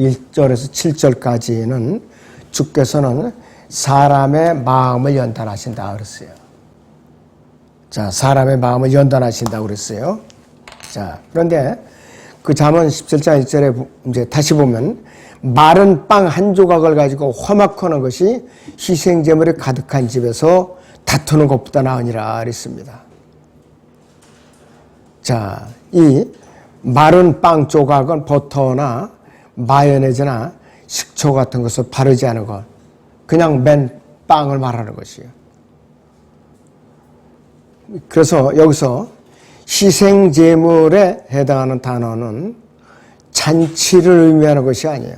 1절에서 7절까지는 주께서는 사람의 마음을 연단하신다 그랬어요. 자, 사람의 마음을 연단하신다 그랬어요. 자, 그런데 그 잠언 17장 1절에 이제 다시 보면 마른 빵 한 조각을 가지고 화막하는 것이 희생 제물이 가득한 집에서 다투는 것보다 나으니라 그랬습니다. 자, 이 마른 빵 조각은 버터나 마요네즈나 식초 같은 것을 바르지 않은 것. 그냥 맨 빵을 말하는 것이에요. 그래서 여기서 희생제물에 해당하는 단어는 잔치를 의미하는 것이 아니에요.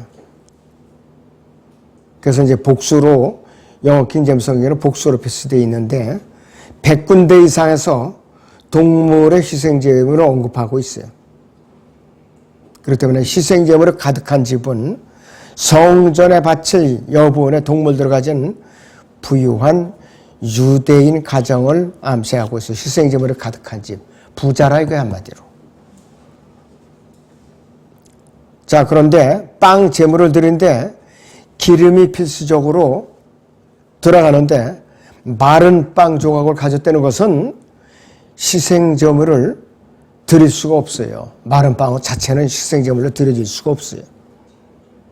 그래서 이제 복수로 영어 킹제임 성경에는 복수로 표시되어 있는데 100군데 이상에서 동물의 희생제물을 언급하고 있어요. 그렇기 때문에 희생 제물이 가득한 집은 성전에 바칠 여분의 동물들을 가진 부유한 유대인 가정을 암시하고 있어요. 희생 제물이 가득한 집. 부자라 이거야 한마디로. 자 그런데 빵 제물을 드린데 기름이 필수적으로 들어가는데 마른 빵 조각을 가졌다는 것은 희생제물을 드릴 수가 없어요. 마른 빵 자체는 희생제물로 드려질 수가 없어요.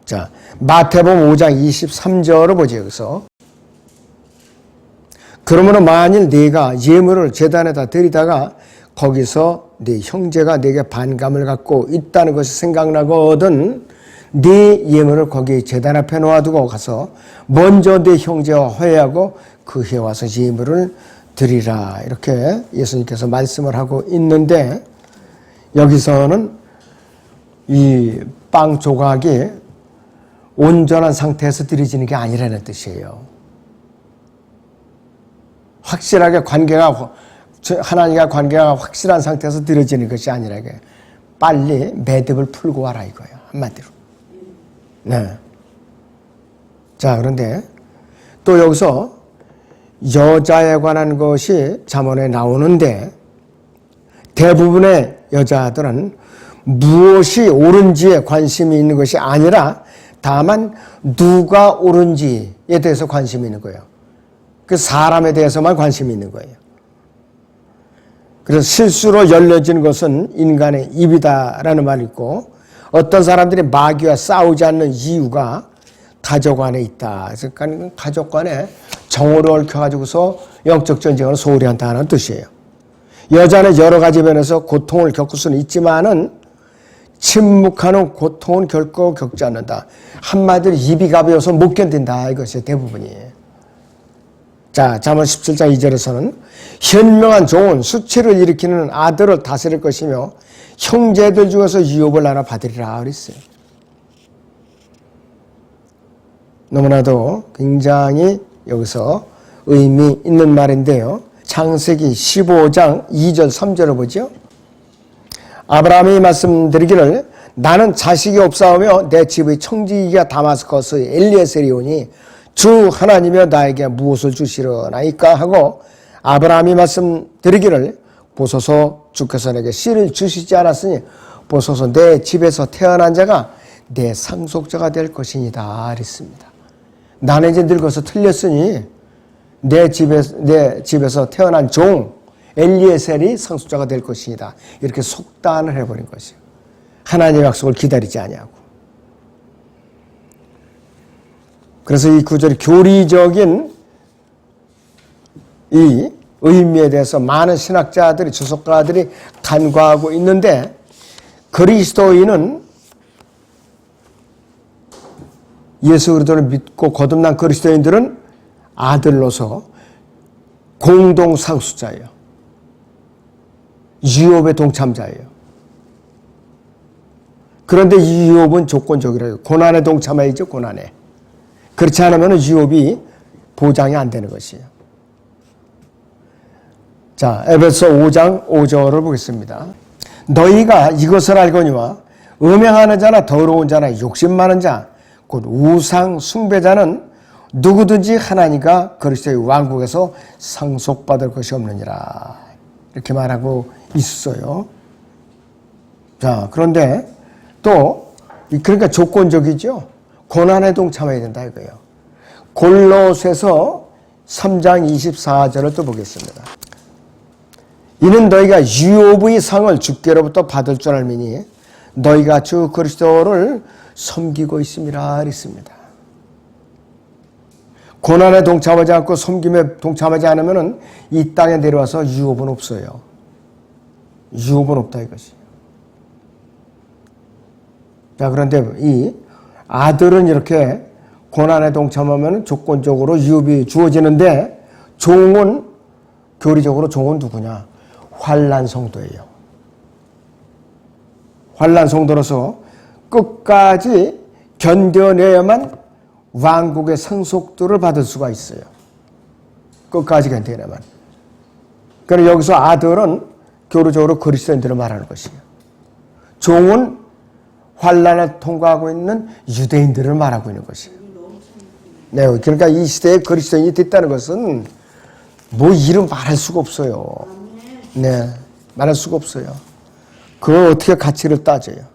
자, 마태복음 5장 23절을 보죠, 여기서. 그러므로 만일 네가 예물을 재단에다 드리다가 거기서 네 형제가 네게 반감을 갖고 있다는 것이 생각나거든 네 예물을 거기 재단 앞에 놓아두고 가서 먼저 네 형제와 화해하고 그해 와서 예물을 드리라 이렇게 예수님께서 말씀을 하고 있는데 여기서는 이 빵 조각이 온전한 상태에서 드려지는 게 아니라는 뜻이에요. 확실하게 관계가 하나님과 관계가 확실한 상태에서 드려지는 것이 아니라 빨리 매듭을 풀고 와라 이거예요. 한마디로. 네. 자, 그런데 또 여기서 여자에 관한 것이 잠언에 나오는데 대부분의 여자들은 무엇이 옳은지에 관심이 있는 것이 아니라 다만 누가 옳은지에 대해서 관심이 있는 거예요. 그 사람에 대해서만 관심이 있는 거예요. 그래서 실수로 열려진 것은 인간의 입이다라는 말이 있고 어떤 사람들이 마귀와 싸우지 않는 이유가 가족 안에 있다. 그러니까 가족 간에 정오를 얽혀가지고서 영적 전쟁을 소홀히 한다는 뜻이에요. 여자는 여러 가지 면에서 고통을 겪을 수는 있지만은 침묵하는 고통은 결코 겪지 않는다. 한마디로 입이 가벼워서 못 견딘다. 이것이 대부분이에요. 자, 잠언 17장 2절에서는 현명한 종은 수치를 일으키는 아들을 다스릴 것이며 형제들 중에서 유업을 나눠 받으리라 그랬어요. 너무나도 굉장히 여기서 의미 있는 말인데요. 창세기 15장 2절 3절을 보죠. 아브라함이 말씀드리기를 나는 자식이 없사오며 내 집의 청지기가 다마스커스 엘리에셀이 오니 주 하나님여 나에게 무엇을 주시려나이까 하고 아브라함이 말씀드리기를 보소서 주께서 내게 씨를 주시지 않았으니 보소서 내 집에서 태어난 자가 내 상속자가 될 것이니다 그랬습니다. 나는 이제 늙어서 틀렸으니 내 집에 내 집에서 태어난 종 엘리에셀이 상속자가 될 것이니다. 이렇게 속단을 해버린 것이요. 하나님의 약속을 기다리지 아니하고. 그래서 이 구절이 교리적인 이 의미에 대해서 많은 신학자들이 주석가들이 간과하고 있는데 그리스도인은 예수 그리스도를 믿고 거듭난 그리스도인들은 아들로서 공동 상수자예요. 유업의 동참자예요. 그런데 이 유업은 조건적이라요. 고난에 동참해야죠, 고난에. 그렇지 않으면 유업이 보장이 안 되는 것이에요. 자, 에베소 5장 5절을 보겠습니다. 너희가 이것을 알거니와 음행하는 자나 더러운 자나 욕심 많은 자, 곧 우상 숭배자는 누구든지 하나님과 그리스도의 왕국에서 상속받을 것이 없느니라. 이렇게 말하고 있어요. 자, 그런데 또 그러니까 조건적이죠. 고난에 동참해야 된다 이거예요. 골로새서 3장 24절을 또 보겠습니다. 이는 너희가 유오브의 상을 주께로부터 받을 줄 알미니 너희가 주 그리스도를 섬기고 있음이라 그랬습니다. 고난에 동참하지 않고 섬김에 동참하지 않으면 이 땅에 내려와서 유업은 없어요. 유업은 없다 이것이. 자 그런데 이 아들은 이렇게 고난에 동참하면 조건적으로 유업이 주어지는데 종은 교리적으로 종은 누구냐? 환란 성도예요. 환란 성도로서 끝까지 견뎌내야만 왕국의 상속도를 받을 수가 있어요. 끝까지 견뎌내야만. 그럼 여기서 아들은 교류적으로 그리스도인들을 말하는 것이에요. 종은 환란을 통과하고 있는 유대인들을 말하고 있는 것이에요. 네, 그러니까 이 시대에 그리스도인이 됐다는 것은 뭐 이름 말할 수가 없어요. 네, 말할 수가 없어요. 그 어떻게 가치를 따져요?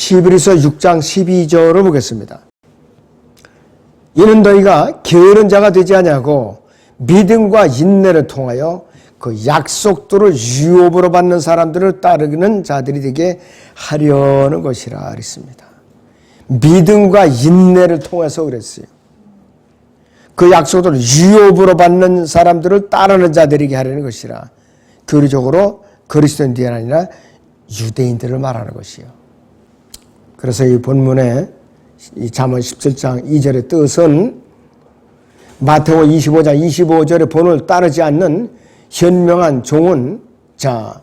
시브리서 6장 12절을 보겠습니다. 이는 너희가 게으른 자가 되지 아니하고 믿음과 인내를 통하여 그 약속도를 유업으로 받는 사람들을 따르는 자들이 되게 하려는 것이라 그랬습니다. 믿음과 인내를 통해서 그랬어요. 그 약속을 유업으로 받는 사람들을 따르는 자들에게 하려는 것이라 교리적으로 그리스도인들이 아니라 유대인들을 말하는 것이요. 그래서 이 본문에 이 잠언 17장 2절의 뜻은 마태오 25장 25절의 본을 따르지 않는 현명한 종은 자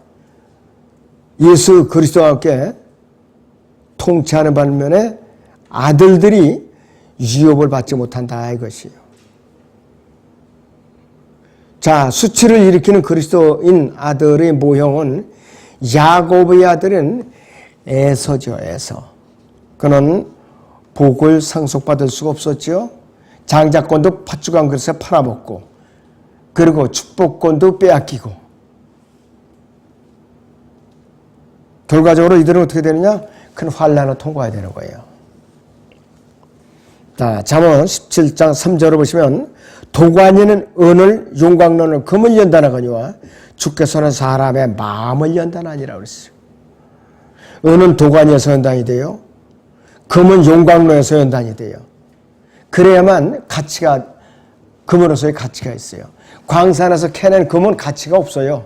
예수 그리스도와 함께 통치하는 반면에 아들들이 유업을 받지 못한다 이것이요. 자, 수치를 일으키는 그리스도인 아들의 모형은 야곱의 아들은 에서죠, 에서. 그는 복을 상속받을 수가 없었죠. 장자권도 팥주간 그릇에 팔아먹고, 그리고 축복권도 빼앗기고. 결과적으로 이들은 어떻게 되느냐? 큰 환란을 통과해야 되는 거예요. 자, 잠언 17장 3절을 보시면 도관이는 은을 용광로는 금을 연단하거니와 주께서는 사람의 마음을 연단하니라 그랬어요. 은은 도관에서 연단이 돼요. 금은 용광로에서 연단이 돼요. 그래야만 가치가 금으로서의 가치가 있어요. 광산에서 캐낸 금은 가치가 없어요.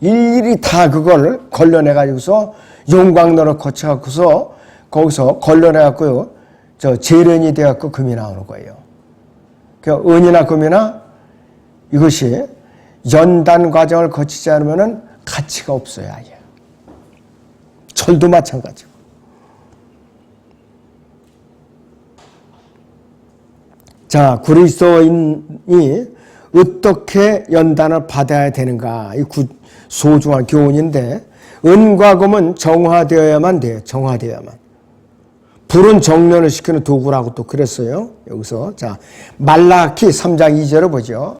일일이 다 그걸 걸러내 가지고서 용광로를 거쳐 갖고서 거기서 걸러내 갖고요. 저 재련이 돼 갖고 금이 나오는 거예요. 그 은이나 금이나 이것이 연단 과정을 거치지 않으면 가치가 없어요, 아예. 철도 마찬가지고. 자, 그리스도인이 어떻게 연단을 받아야 되는가? 이 소중한 교훈인데, 은과 금은 정화되어야만 돼요. 정화되어야만. 불은 정련을 시키는 도구라고 또 그랬어요. 여기서. 자, 말라키 3장 2절을 보죠.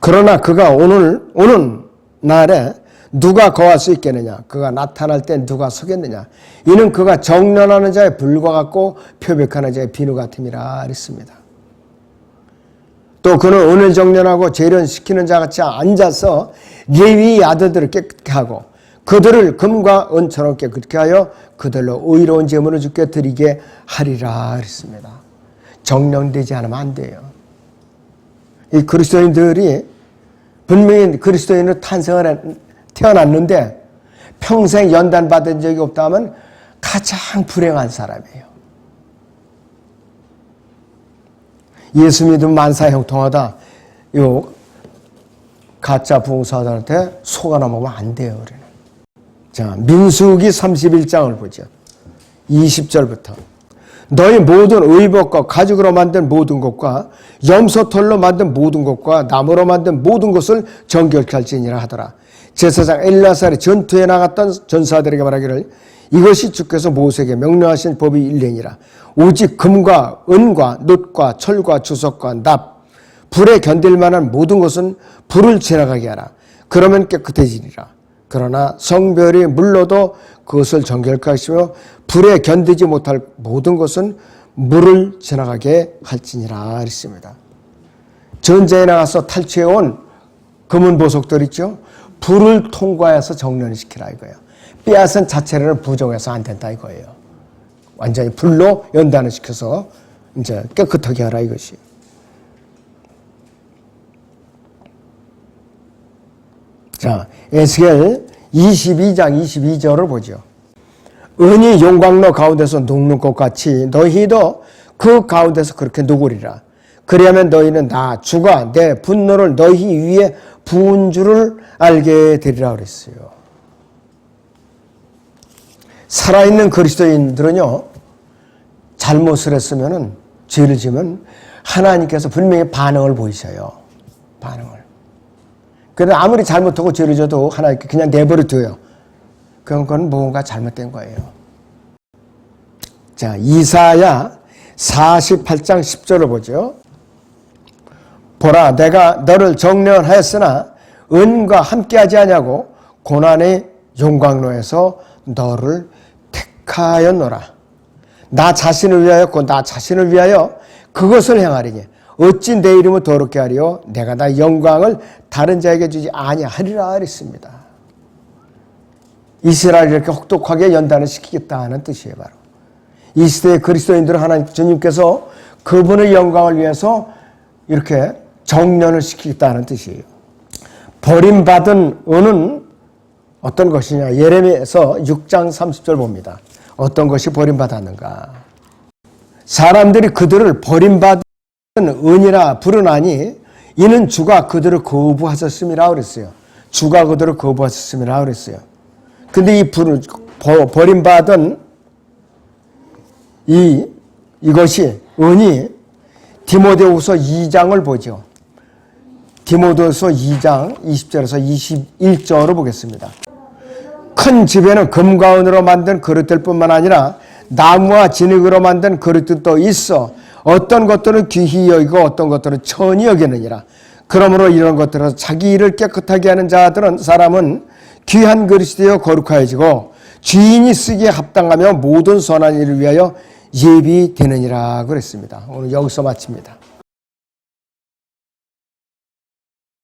그러나 그가 오늘, 오는 날에 누가 거할 수 있겠느냐? 그가 나타날 때 누가 서겠느냐? 이는 그가 정련하는 자의 불과 같고 표백하는 자의 비누 같음이라 그랬습니다. 또 그는 은을 정련하고 재련 시키는 자 같이 앉아서 예위 아들들을 깨끗게 하고 그들을 금과 은처럼 깨끗게 하여 그들로 의로운 제물을 주께 드리게 하리라 그랬습니다. 정령되지 않으면 안 돼요. 이 그리스도인들이 분명히 그리스도인으로 탄생을 태어났는데 평생 연단 받은 적이 없다면 가장 불행한 사람이에요. 예수 믿으면 만사 형통하다. 요 가짜 부흥사들한테 속아 넘어가면 안 돼요. 우리는. 자, 민수기 31장을 보죠. 20절부터. 너희 모든 의복과 가죽으로 만든 모든 것과 염소털로 만든 모든 것과 나무로 만든 모든 것을 정결케 할지니라 하더라. 제사장 엘라살이 전투에 나갔던 전사들에게 말하기를 이것이 주께서 모세에게 명령하신 법이 일례니라. 오직 금과 은과 놋과 철과 주석과 납, 불에 견딜 만한 모든 것은 불을 지나가게 하라. 그러면 깨끗해지리라. 그러나 성별이 물러도 그것을 정결케 하시며 불에 견디지 못할 모든 것은 물을 지나가게 할지니라 했습니다. 전쟁에 나가서 탈취해온 금은 보석들 있죠? 불을 통과해서 정련을 시키라 이거예요. 빼앗은 자체를 부정해서 안 된다 이거예요. 완전히 불로 연단을 시켜서 이제 깨끗하게 하라 이것이. 자, 에스겔 22장 22절을 보죠. 은이 용광로 가운데서 녹는 것 같이 너희도 그 가운데서 그렇게 누구리라. 그리하면 너희는 나 주가 내 분노를 너희 위에 부은 줄을 알게 되리라 그랬어요. 살아있는 그리스도인들은요, 잘못을 했으면은, 죄를 지면 하나님께서 분명히 반응을 보이셔요. 반응을. 그런데 아무리 잘못하고 죄를 져도 하나님께 그냥 내버려 둬요. 그건 그건 뭔가 잘못된 거예요. 자, 이사야 48장 10절을 보죠. 보라, 내가 너를 정련하였으나 은과 함께하지 아니하고 고난의 용광로에서 너를 택하였노라. 나 자신을 위하였고 나 자신을 위하여 그것을 행하리니 어찌 내 이름을 더럽게 하리요 내가 나 영광을 다른 자에게 주지 아니하리라 그랬습니다. 이스라엘을 이렇게 혹독하게 연단을 시키겠다 하는 뜻이에요 바로. 이 시대의 그리스도인들은 하나님 주님께서 그분의 영광을 위해서 이렇게 정련을 시키겠다는 뜻이에요. 버림받은 은은 어떤 것이냐? 예레미야서 6장 30절 봅니다. 어떤 것이 버림받았는가? 사람들이 그들을 버림받은 은이라 부르나니 이는 주가 그들을 거부하셨음이라 그랬어요. 주가 그들을 거부하셨음이라 그랬어요. 근데 이 불, 버림받은 이, 이것이 은이 디모데후서 2장을 보죠. 디모데후서 2장 20절에서 21절을 보겠습니다. 큰 집에는 금과 은으로 만든 그릇들 뿐만 아니라 나무와 진흙으로 만든 그릇들도 있어 어떤 것들은 귀히 여기고 어떤 것들은 천히 여기느니라. 그러므로 이런 것들은 자기 일을 깨끗하게 하는 자들은 사람은 귀한 그릇이 되어 거룩하여지고 주인이 쓰기에 합당하며 모든 선한 일을 위하여 예비되느니라 그랬습니다. 오늘 여기서 마칩니다.